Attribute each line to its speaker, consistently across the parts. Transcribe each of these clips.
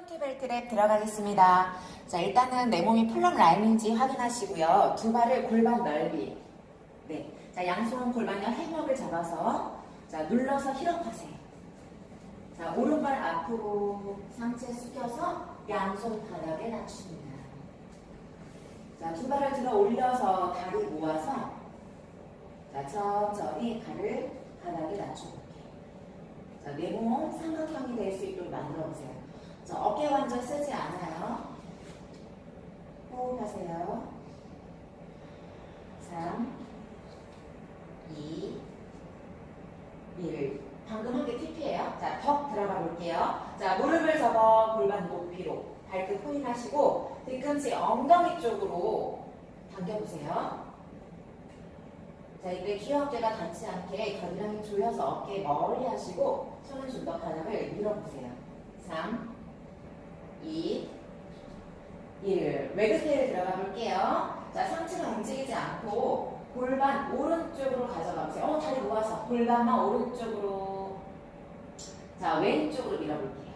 Speaker 1: 프론트 벨트 랩 들어가겠습니다. 자, 일단은 내 몸이 풀럼 라인인지 확인하시고요. 두 발을 골반 넓이. 네. 자, 양손 골반형 해먹을 잡아서 자, 눌러서 힐업 하세요. 자, 오른발 앞으로 상체 숙여서 양손 바닥에 낮춥니다. 자, 두 발을 들어 올려서 다리 모아서 자, 천천히 발을 바닥에 낮춰볼게요. 자, 내 몸 삼각형이 될 수 있도록 만들어 보세요. 자, 어깨 완전 쓰지 않아요. 호흡하세요. 3, 2, 1. 방금 한 게 팁이에요. 자, 턱 들어가 볼게요. 자, 무릎을 접어 골반 높이로 발끝 포인하시고 뒤꿈치 엉덩이 쪽으로 당겨보세요. 자, 이때 귀어어깨가 닿지 않게 겨드랑이 조여서 어깨 멀리 하시고 손은 좀 더 바닥을 밀어보세요. 3, 2, 1. 외근대를 들어가 볼게요. 자, 상체는 움직이지 않고 골반 오른쪽으로 가져가 보세요. 어, 다리 모아서 골반만 오른쪽으로. 자, 왼쪽으로 밀어볼게요.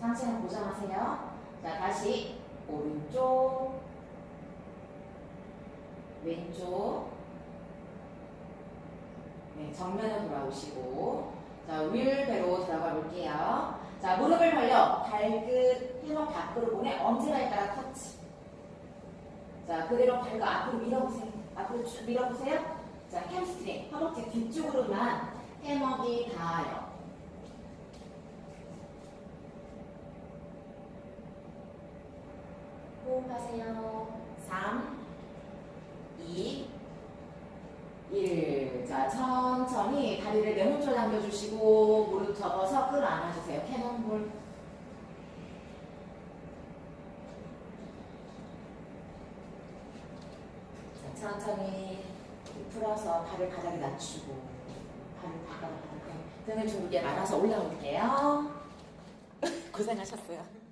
Speaker 1: 상체는 고정하세요. 자, 다시 오른쪽, 왼쪽. 네, 정면으로 돌아오시고. 자, 윌배로 들어가 볼게요. 자, 무릎을 벌려 발끝 해머 밖으로 보내 엄지발가락 터치. 자, 그대로 발끝 앞으로 밀어보세요. 앞으로 쭉 밀어보세요. 자, 햄스트링, 허벅지 뒤쪽으로만 해먹이 닿아요. 호흡하세요. 3, 2, 1. 자, 천천히 다리를 내몸쪽 당겨주시고, 무릎 접어서 끌어 안아주세요. 캐논볼. 자, 천천히 풀어서 발을 바닥에 낮추고, 발을 바닥에 등을 둥글게 말아서 올라올게요. 고생하셨어요.